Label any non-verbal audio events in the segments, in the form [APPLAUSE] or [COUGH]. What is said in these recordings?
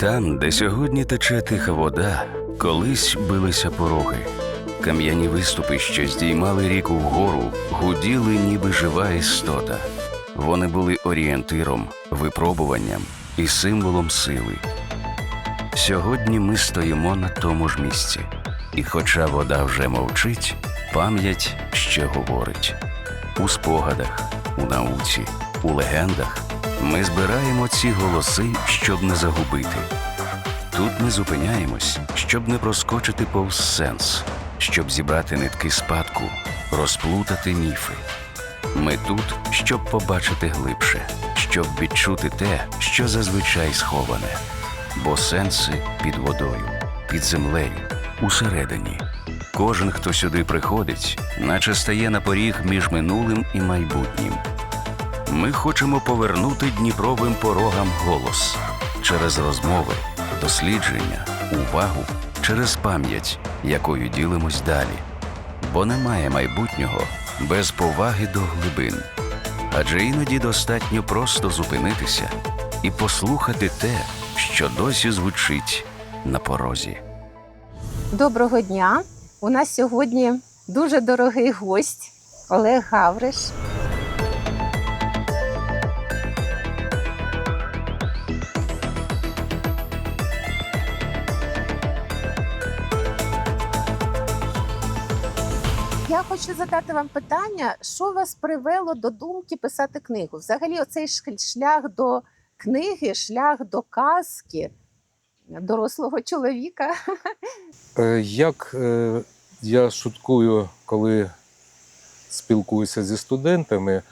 Там, де сьогодні тече тиха вода, колись билися пороги. Кам'яні виступи, що здіймали ріку вгору, гуділи, ніби жива істота. Вони були орієнтиром, випробуванням і символом сили. Сьогодні ми стоїмо на тому ж місці, і хоча вода вже мовчить, пам'ять ще говорить. У спогадах, у науці, у легендах ми збираємо ці голоси, щоб не загубити. Тут ми зупиняємось, щоб не проскочити повз сенс, щоб зібрати нитки спадку, розплутати міфи. Ми тут, щоб побачити глибше, щоб відчути те, що зазвичай сховане. Бо сенси під водою, під землею, усередині. Кожен, хто сюди приходить, наче стає на поріг між минулим і майбутнім. Ми хочемо повернути Дніпровим порогам голос через розмови, дослідження, увагу, через пам'ять, якою ділимось далі. Бо немає майбутнього без поваги до глибин. Адже іноді достатньо просто зупинитися і послухати те, що досі звучить на порозі. Доброго дня! У нас сьогодні дуже дорогий гость Олег Гавриш. Я хочу задати вам питання, що вас привело до думки писати книгу? Взагалі, оцей шлях до книги, шлях до казки дорослого чоловіка. [LAUGHS] Е, Як е, я шуткую, коли спілкуюся зі студентами,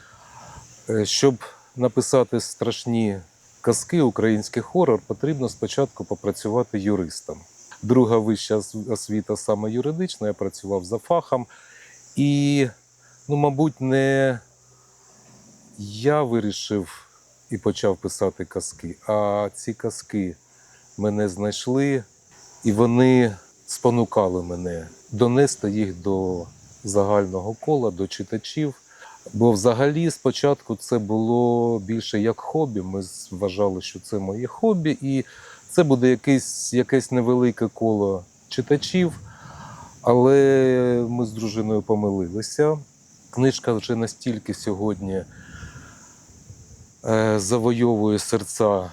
е, щоб написати страшні казки, український хорор, потрібно спочатку попрацювати юристом. Друга вища освіта саме юридична, я працював за фахом. І, ну, мабуть, не я вирішив і почав писати казки, а ці казки мене знайшли, і вони спонукали мене донести їх до загального кола, до читачів. Бо взагалі спочатку це було більше як хобі. Ми вважали, що це моє хобі, і це буде якесь, якесь невелике коло читачів. Але ми з дружиною помилилися. Книжка вже настільки сьогодні е, завойовує серця,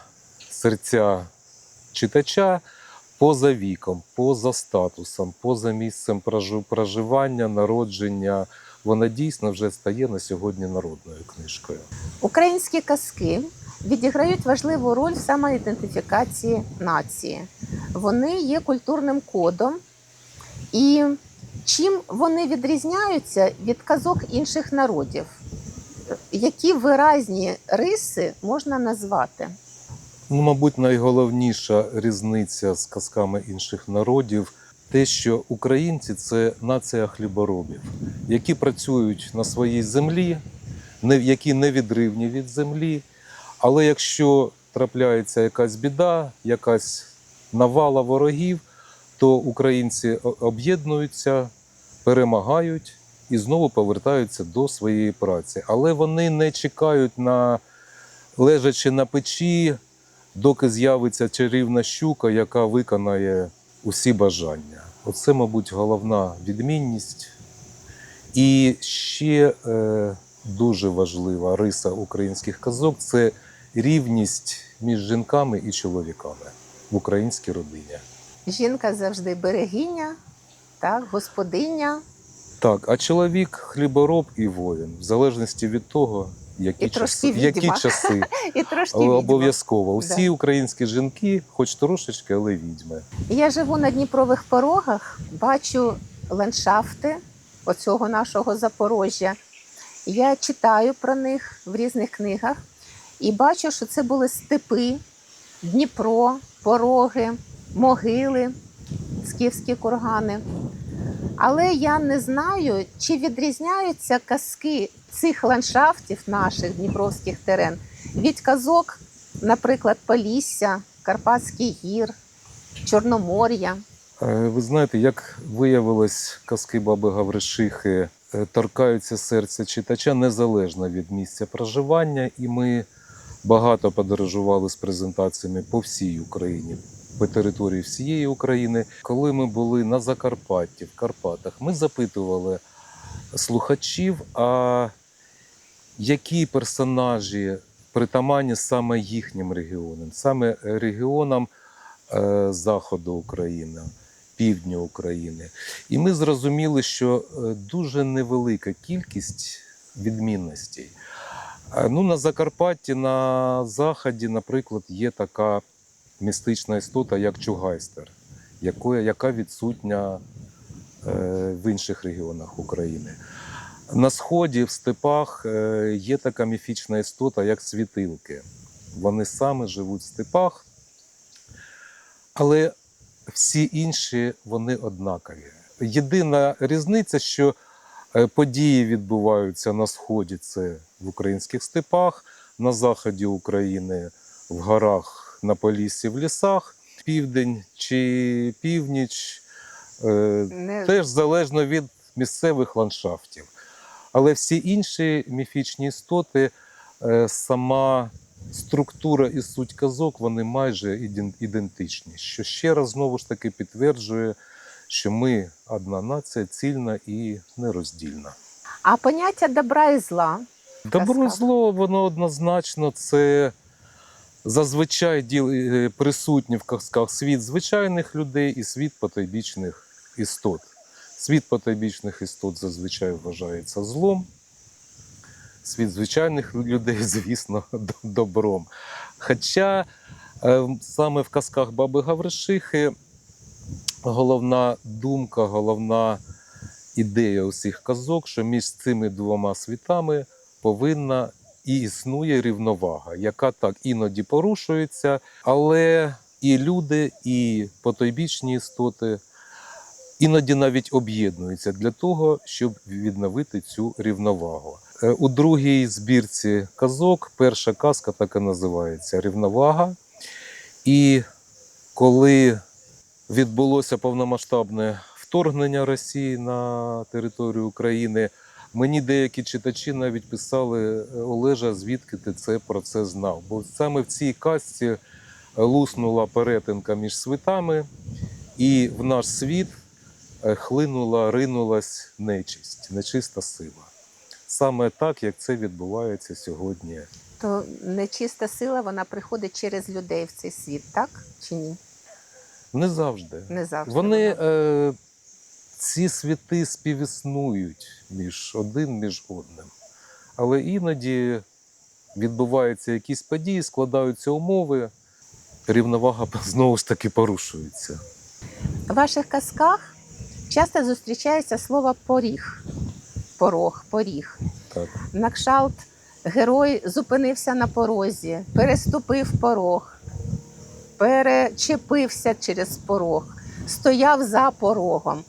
серця читача поза віком, поза статусом, поза місцем проживання, народження. Вона дійсно вже стає на сьогодні народною книжкою. Українські казки відіграють важливу роль в самоідентифікації нації. Вони є культурним кодом, і чим вони відрізняються від казок інших народів? Які виразні риси можна назвати? Ну, мабуть, найголовніша різниця з казками інших народів те, що українці це нація хліборобів, які працюють на своїй землі, які не- які невідривні від землі. Але якщо трапляється якась біда, якась навала ворогів, то українці об'єднуються, перемагають і знову повертаються до своєї праці. Але вони не чекають на лежачи на печі, доки з'явиться чарівна щука, яка виконає усі бажання. Оце, мабуть, головна відмінність. І ще е, дуже важлива риса українських казок це рівність між жінками і чоловіками в українській родині. Жінка завжди берегиня, так, господиня Так, а чоловік хлібороб і воїн, в залежності від того, які, І часи, які часи. [LAUGHS] і трошки обов'язково. Усі Да. українські жінки, хоч трошечки, але відьми. Я живу на Дніпрових порогах, бачу ландшафти оцього нашого Запорожжя. Я читаю про них в різних книгах і бачу, що це були степи, Дніпро, пороги, могили, скіфські кургани. Але я не знаю, чи відрізняються казки цих ландшафтів наших дніпровських терен від казок, наприклад, Полісся, Карпатський гір, Чорномор'я. Е, Ви знаєте, як виявилось, казки баби Гавришихи е, торкаються серця читача незалежно від місця проживання, і ми багато подорожували з презентаціями по всій Україні, по території всієї України. Коли ми були на Закарпатті, в Карпатах, ми запитували слухачів, а які персонажі притаманні саме їхнім регіонам, саме регіонам е, заходу України, півдня України. І ми зрозуміли, що е, дуже невелика кількість відмінностей. Е, Ну, на Закарпатті, на Заході, наприклад, є така містична істота, як Чугайстер, яка відсутня е, в інших регіонах України. На сході, в степах е, є така міфічна істота, як світилки. Вони саме живуть в степах, але всі інші вони однакові. Єдина різниця, що е, події відбуваються на сході, це в українських степах, на заході України, в горах, на поліссі, в лісах, південь чи північ. е, Не... теж залежно від місцевих ландшафтів. Але всі інші міфічні істоти, е, сама структура і суть казок, вони майже ідентичні. Що ще раз знову ж таки підтверджує, що ми одна нація, цільна і нероздільна. А поняття добра і зла. Добро і зло, воно однозначно це зазвичай діл, е, присутні в казках світ звичайних людей і світ потойбічних істот. Світ потойбічних істот зазвичай вважається злом. Світ звичайних людей, [LAUGHS] звісно, добром. Хоча е, саме в казках Баби Гавришихи головна думка, головна ідея усіх казок, що між цими двома світами повинна і існує рівновага, яка так іноді порушується, але і люди, і потойбічні істоти іноді навіть об'єднуються для того, щоб відновити цю рівновагу. Е, У другій збірці казок перша казка так і називається Рівновага. І коли відбулося повномасштабне вторгнення Росії на територію України, мені деякі читачі навіть писали «Е, Олежа, звідки ти це про це знав? Бо саме в цій казці луснула перетинка між світами, і в наш світ е, хлинула, ринулась нечисть, нечиста сила. Саме так, як це відбувається сьогодні. То нечиста сила вона приходить через людей в цей світ, так чи ні? Не завжди. Не завжди. Вони вона. е, ці світи співіснують між один між одним. Але іноді відбуваються якісь події, складаються умови, рівновага [LAUGHS] знову ж таки порушується. В ваших казках часто зустрічається слово поріг. Порог, поріг. Так. На кшалт герой зупинився на порозі, переступив порог, перечепився через порог, стояв за порогом.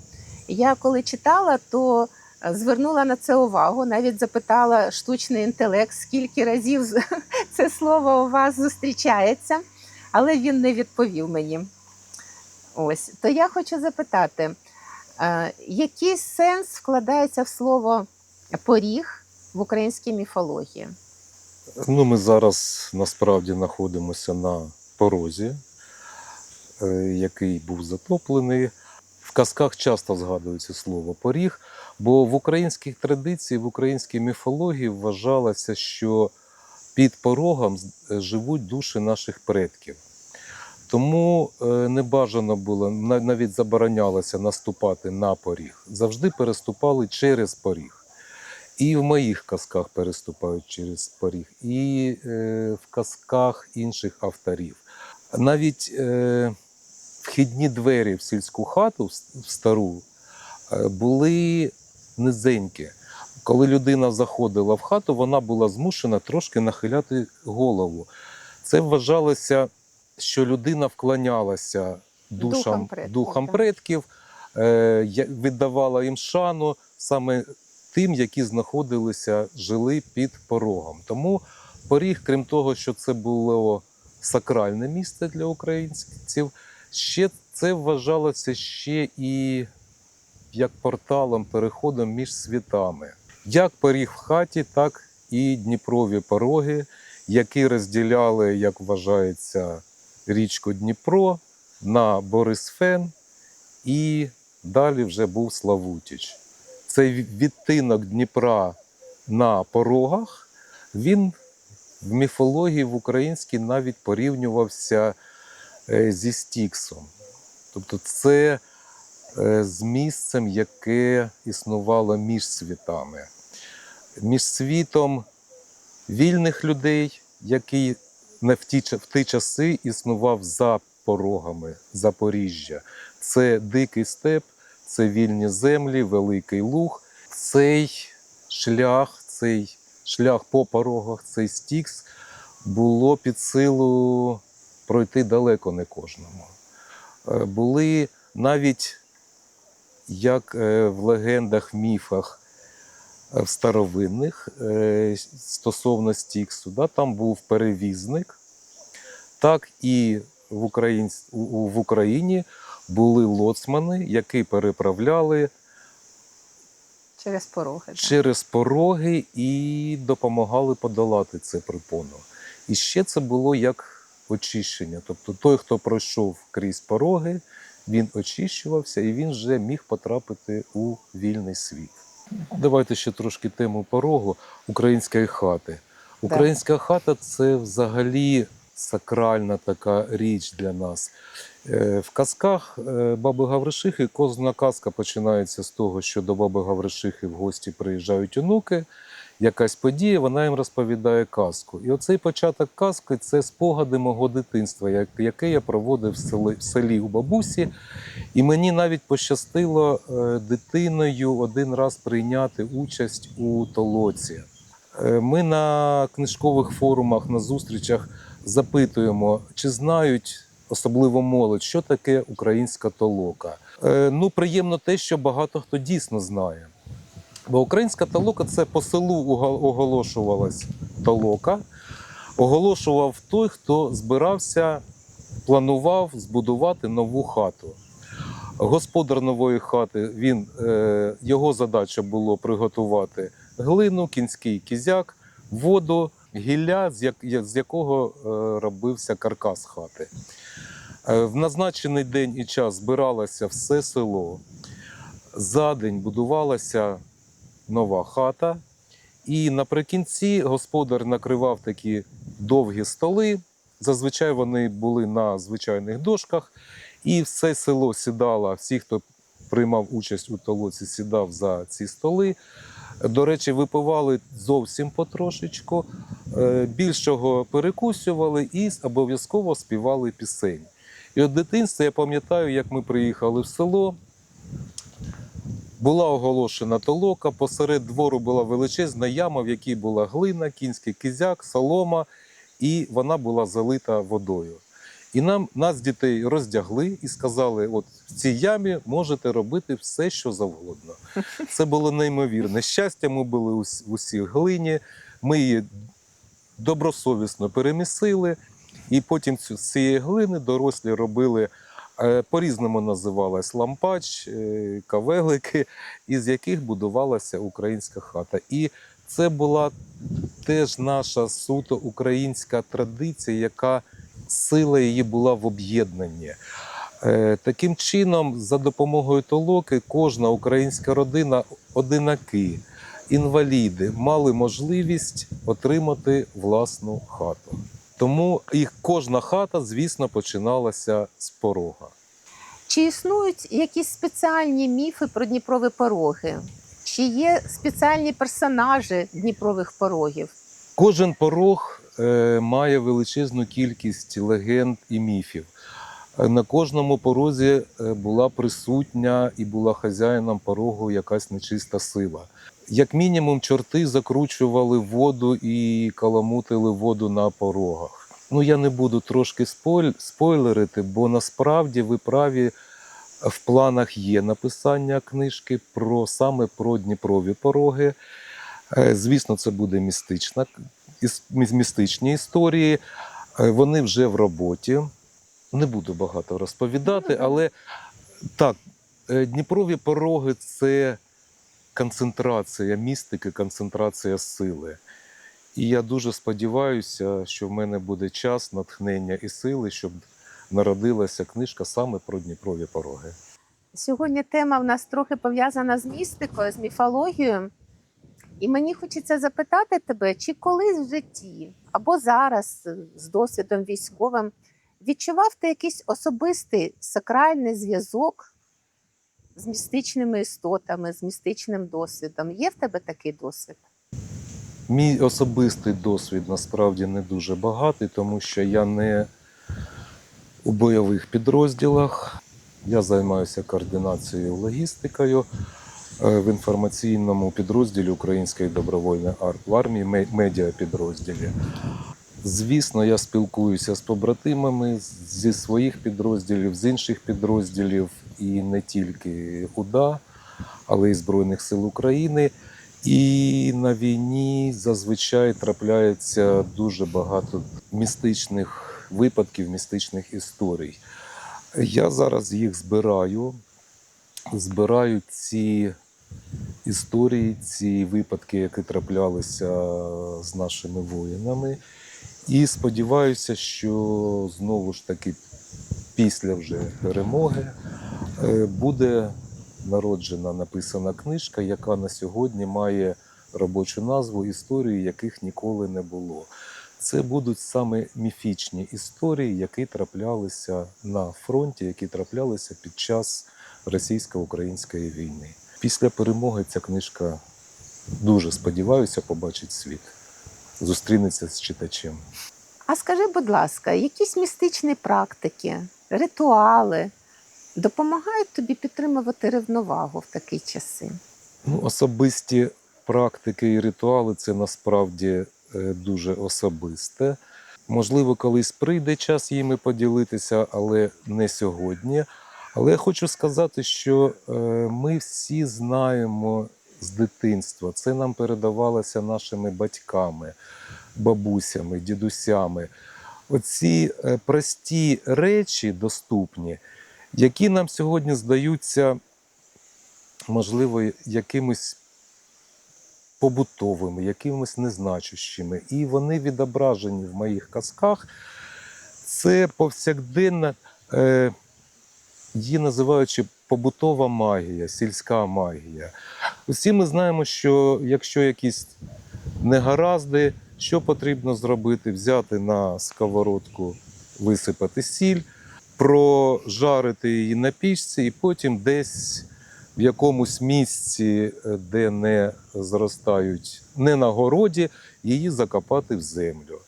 Я коли читала, то е, звернула на це увагу, навіть запитала штучний інтелект, скільки разів [LAUGHS] це слово у вас зустрічається, але він не відповів мені. Ось, то я хочу запитати, е, який сенс вкладається в слово поріг в українській міфології? Ну, ми зараз насправді знаходимося на порозі, е, який був затоплений. Казках часто згадується слово поріг, бо в українських традиціях, в українській міфології вважалося, що під порогом е, живуть душі наших предків. Тому е, не бажано було, навіть заборонялося наступати на поріг. Завжди переступали через поріг. І в моїх казках переступають через поріг, і е, в казках інших авторів. Навіть вхідні двері в сільську хату, в стару, е, були низенькі. Коли людина заходила в хату, вона була змушена трошки нахиляти голову. Це вважалося, що людина вклонялася душам, Духам предків, духам предків, е, віддавала їм шану саме тим, які знаходилися, жили під порогом. Тому поріг, крім того, що це було сакральне місце для українців, ще це вважалося ще і як порталом, переходом між світами. Як поріг в хаті, так і Дніпрові пороги, які розділяли, як вважається, річку Дніпро на Борисфен і далі вже був Славутіч. Цей відтинок Дніпра на порогах, він в міфології в українській навіть порівнювався зі Стіксом. Тобто це е, з місцем, яке існувало між світами, між світом вільних людей, який не в ті, в ті часи існував за порогами Запоріжжя. Це дикий степ, це вільні землі, великий луг. Цей шлях, цей шлях по порогах, цей стікс було під силу пройти далеко не кожному. Е, Були навіть, як е, в легендах, міфах е, в старовинних стосовно Стіксу, да, там був перевізник, так і в, Українсь- у- у- в Україні були лоцмани, які переправляли Через пороги. так. через пороги і допомагали подолати це припону. І ще це було як очищення. Тобто той, хто пройшов крізь пороги, він очищувався і він вже міг потрапити у вільний світ. Давайте ще трошки тему порогу української хати. Українська хата це взагалі сакральна така річ для нас. Е, В казках е, баби Гавришихи кожна казка починається з того, що до баби Гавришихи в гості приїжджають онуки, якась подія, вона їм розповідає казку. І оцей початок казки це спогади мого дитинства, яке я проводив в селі, в селі у бабусі. І мені навіть пощастило е, дитиною один раз прийняти участь у толоці. Е, Ми на книжкових форумах, на зустрічах запитуємо, чи знають особливо молодь, що таке українська толока. Е, Ну, приємно те, що багато хто дійсно знає. Бо українська толока це по селу оголошувалась толока. Оголошував той, хто збирався, планував збудувати нову хату. Господар нової хати, він, е, його задача було приготувати глину, кінський кізяк, воду, гілля, з якого е, робився каркас хати. Е, в назначений день і час збиралося все село. За день будувалася нова хата, і наприкінці господар накривав такі довгі столи. Зазвичай вони були на звичайних дошках, і все село сідало, всі, хто приймав участь у толоці, сідав за ці столи. До речі, випивали зовсім потрошечку, е, більшого перекусювали і обов'язково співали пісень. І от дитинства я пам'ятаю, як ми приїхали в село. Була оголошена толока, посеред двору була величезна яма, в якій була глина, кінський кізяк, солома, і вона була залита водою. І нам нас дітей роздягли і сказали: от в цій ямі можете робити все, що завгодно. [LAUGHS] Це було неймовірне щастя. Ми були в усій глині, ми її добросовісно перемісили, і потім з цієї глини дорослі робили. Е, По-різному називалась лампач, е, кавелики, із яких будувалася українська хата. І це була теж наша суто українська традиція, яка сила її була в об'єднанні. Е, Таким чином, за допомогою толоки, кожна українська родина, одинаки, інваліди мали можливість отримати власну хату. Тому і кожна хата, звісно, починалася з порога. Чи існують якісь спеціальні міфи про Дніпрові пороги? Чи є спеціальні персонажі Дніпрових порогів? Кожен порог е, має величезну кількість легенд і міфів. На кожному порозі е, була присутня і була хазяїном порогу якась нечиста сила. Як мінімум, чорти закручували воду і каламутили воду на порогах. Ну я не буду трошки спойлерити, бо насправді ви праві в планах є написання книжки про саме про Дніпрові пороги. Е, Звісно, це буде містична містичні історії. Е, Вони вже в роботі. Не буду багато розповідати, але так, е, Дніпрові пороги це концентрація містики, концентрація сили. І я дуже сподіваюся, що в мене буде час, натхнення і сили, щоб народилася книжка саме про Дніпрові пороги. Сьогодні тема в нас трохи пов'язана з містикою, з міфологією. І мені хочеться запитати тебе, чи колись в житті або зараз з досвідом військовим відчував ти якийсь особистий сакральний зв'язок з містичними істотами, з містичним досвідом? Є в тебе такий досвід? Мій особистий досвід насправді не дуже багатий, тому що я не у бойових підрозділах. Я займаюся координацією логістикою е, в інформаційному підрозділі Української добровольної армії ме- медіапідрозділі. Звісно, я спілкуюся з побратимами зі своїх підрозділів, з інших підрозділів, і не тільки УДА, але й Збройних сил України. І на війні зазвичай трапляється дуже багато містичних випадків, містичних історій. Я зараз їх збираю, збираю ці історії, ці випадки, які траплялися з нашими воїнами. І сподіваюся, що знову ж таки після вже перемоги буде народжена написана книжка, яка на сьогодні має робочу назву Історії, яких ніколи не було. Це будуть саме міфічні історії, які траплялися на фронті, які траплялися під час російсько-української війни. Після перемоги ця книжка дуже сподіваюся побачить світ, зустрінеться з читачем. А скажи, будь ласка, якісь містичні практики, ритуали допомагають тобі підтримувати рівновагу в такі часи? Ну, особисті практики і ритуали це насправді е, дуже особисте. Можливо, колись прийде час їми поділитися, але не сьогодні. Але я хочу сказати, що е, ми всі знаємо з дитинства. Це нам передавалося нашими батьками, бабусями, дідусями. Оці е, прості речі доступні, які нам сьогодні здаються можливо, якимось побутовими, якимось незначущими. І вони відображені в моїх казках. Це повсякденна, е, її називаючи побутова магія, сільська магія. Усі ми знаємо, що якщо якісь негаразди, що потрібно зробити? Взяти на сковородку, висипати сіль, прожарити її на пічці, і потім десь в якомусь місці, е, де не зростають, не на городі, її закопати в землю.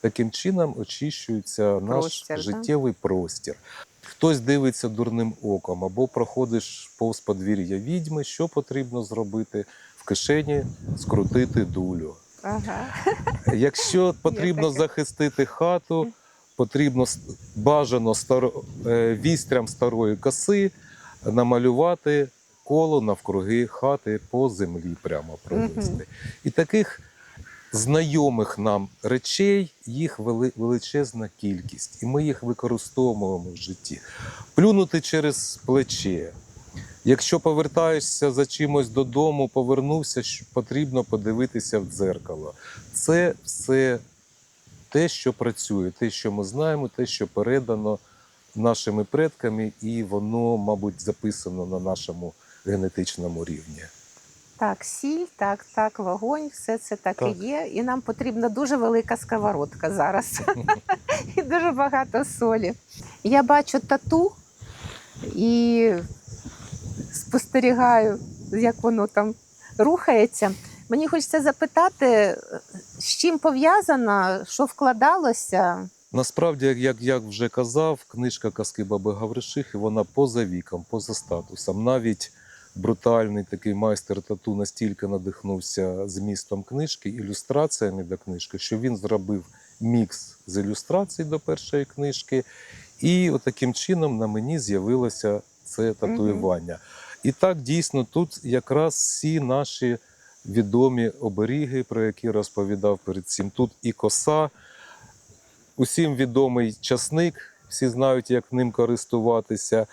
Таким чином очищується наш Простір, да? життєвий простір. Хтось дивиться дурним оком або проходиш повз подвір'я відьми, що потрібно зробити в кишені скрутити дулю. Ага. Якщо потрібно захистити хату, потрібно бажано е, вістрям старої коси намалювати коло навкруги хати по землі прямо провести. І таких знайомих нам речей їх величезна кількість, і ми їх використовуємо в житті. Плюнути через плече. Якщо повертаєшся за чимось додому, повернувся, потрібно подивитися в дзеркало. Це все те, що працює, те, що ми знаємо, те, що передано нашими предками, і воно, мабуть, записано на нашому генетичному рівні. Так, сіль, так, так, вогонь, все це так, Так. і є. І нам потрібна дуже велика сковородка зараз. [LAUGHS] і дуже багато солі. Я бачу тату і спостерігаю, як воно там рухається. Мені хочеться запитати, з чим пов'язано, що вкладалося. Насправді, як, я вже казав, книжка казки Баби Гавришихи, вона поза віком, поза статусом. Навіть брутальний такий майстер тату настільки надихнувся змістом книжки, ілюстраціями до книжки, що він зробив мікс з ілюстрацій до першої книжки. І от таким чином на мені з'явилося це татуювання. І так дійсно тут якраз всі наші відомі оберіги, про які розповідав перед цим. Тут і коса, усім відомий часник, всі знають, як ним користуватися.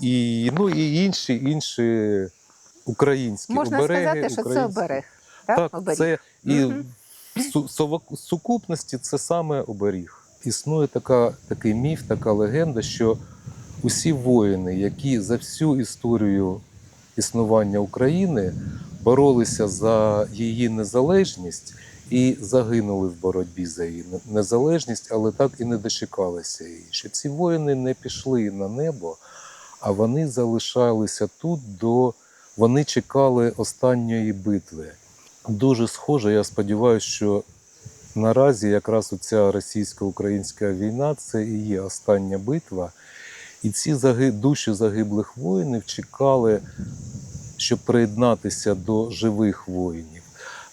І, ну, і інші, інші українські Можна обереги. сказати, що це оберег. Так, Так, оберіг. це і су- сукупності це саме оберіг. Існує така, такий міф, така легенда, що усі воїни, які за всю історію існування України боролися за її незалежність і загинули в боротьбі за її незалежність, але так і не дочекалися її. Що ці воїни не пішли на небо, а вони залишалися тут до вони чекали останньої битви. Дуже схоже, я сподіваюся, що наразі якраз оця російсько-українська війна це і є остання битва. І ці душі загиблих воїнів чекали, щоб приєднатися до живих воїнів.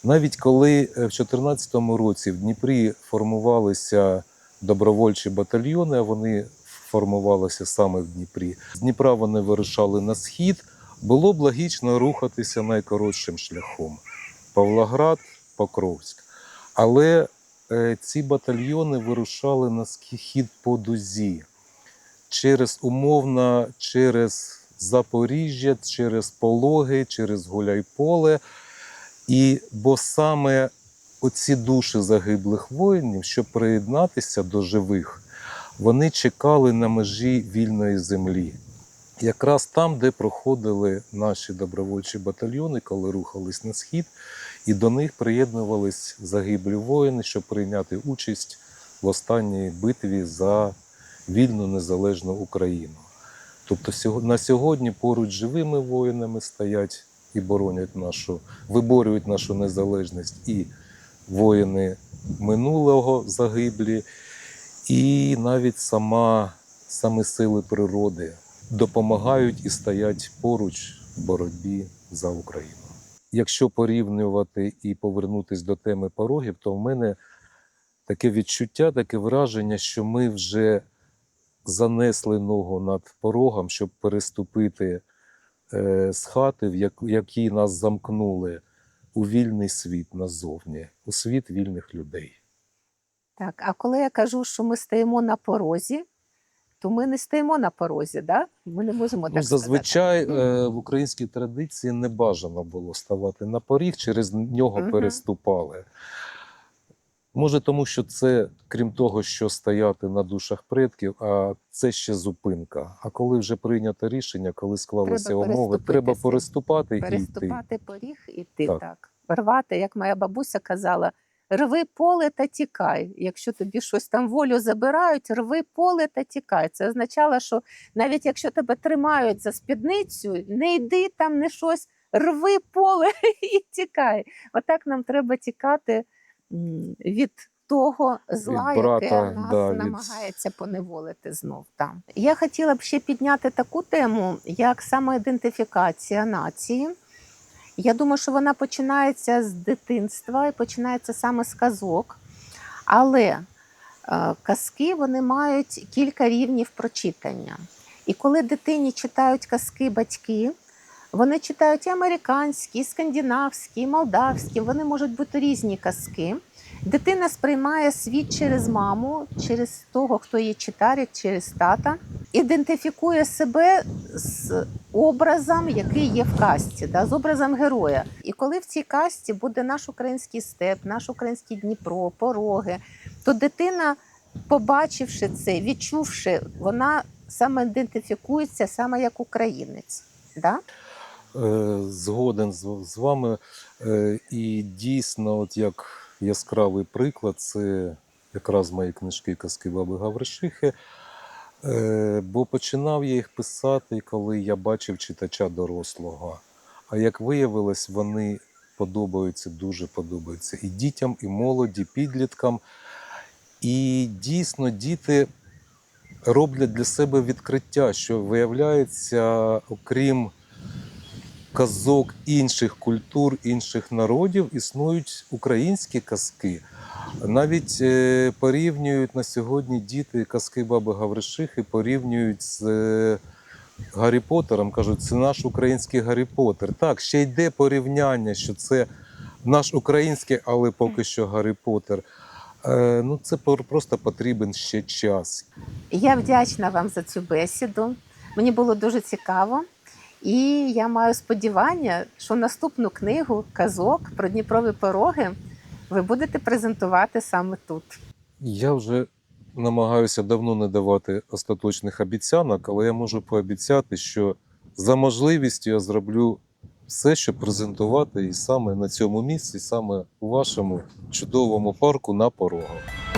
Навіть коли е, в 2014 році в Дніпрі формувалися добровольчі батальйони, а вони формувалися саме в Дніпрі. З Дніпра вони вирушали на схід. Було б логічно рухатися найкоротшим шляхом Павлоград, Покровськ. Але е, ці батальйони вирушали на схід по дузі через умовно, через Запоріжжя, через Пологи, через Гуляйполе. І бо саме оці душі загиблих воїнів, щоб приєднатися до живих, вони чекали на межі вільної землі. Якраз там, де проходили наші добровольчі батальйони, коли рухались на схід, і до них приєднувались загиблі воїни, щоб прийняти участь в останній битві за вільну незалежну Україну. Тобто на сьогодні поруч живими воїнами стоять і боронять нашу, виборюють нашу незалежність і воїни минулого загиблі, і навіть сама, саме сили природи допомагають і стоять поруч в боротьбі за Україну. Якщо порівнювати і повернутися до теми порогів, то в мене таке відчуття, таке враження, що ми вже занесли ногу над порогом, щоб переступити е, з хати, в як- якій нас замкнули у вільний світ назовні, у світ вільних людей. Так, а коли я кажу, що ми стоїмо на порозі, то ми не стоїмо на порозі, да? ми не можемо так Ну, сказати. зазвичай е, в українській традиції не бажано було ставати на поріг, через нього Мгм. переступали. Може, тому що це, крім того, що стояти на душах предків, а це ще зупинка. А коли вже прийнято рішення, коли склалися Треба умови, треба переступати і йти. переступати поріг і йти так. Так. Рвати, як моя бабуся казала, рви поле та тікай. Якщо тобі щось там волю забирають, рви поле та тікай. Це означало, що навіть якщо тебе тримають за спідницю, не йди там, не щось, рви поле [LAUGHS] і тікай. Отак нам треба тікати від того зла, брата, яке нас да, від- намагається поневолити знов. Там. Я хотіла б ще підняти таку тему, як самоідентифікація нації. Я думаю, що вона починається з дитинства і починається саме з казок. Але е, казки вони мають кілька рівнів прочитання. І коли дитині читають казки батьки, вони читають і американські, і скандинавські, і молдавські, вони можуть бути різні казки. Дитина сприймає світ через маму, через того, хто її читає, через тата, ідентифікує себе з образом, який є в касті, да, з образом героя. І коли в цій касті буде наш український степ, наш український Дніпро, пороги, то дитина, побачивши це, відчувши, вона саме ідентифікується саме як українець. Да? Е, Згоден з, вами. Е, І дійсно, от як яскравий приклад, це якраз мої книжки Казки Баби Гавришихи. Е, Бо починав я їх писати, коли я бачив читача дорослого. А як виявилось, вони подобаються, дуже подобаються і дітям, і молоді, і підліткам. І дійсно діти роблять для себе відкриття, що виявляється, окрім казок інших культур, інших народів існують українські казки. Навіть е, порівнюють на сьогодні діти казки Баби Гавришихи, порівнюють з е, Гаррі Поттером. Кажуть, це наш український Гаррі Поттер. Так, ще йде порівняння, що це наш український, але поки що Гаррі Поттер. Е, ну, це просто потрібен ще час. Я вдячна вам за цю бесіду. Мені було дуже цікаво. І я маю сподівання, що наступну книгу казок про Дніпрові пороги ви будете презентувати саме тут. Я вже намагаюся давно не давати остаточних обіцянок, але я можу пообіцяти, що за можливістю я зроблю все, щоб презентувати і саме на цьому місці, саме у вашому чудовому парку на порогах.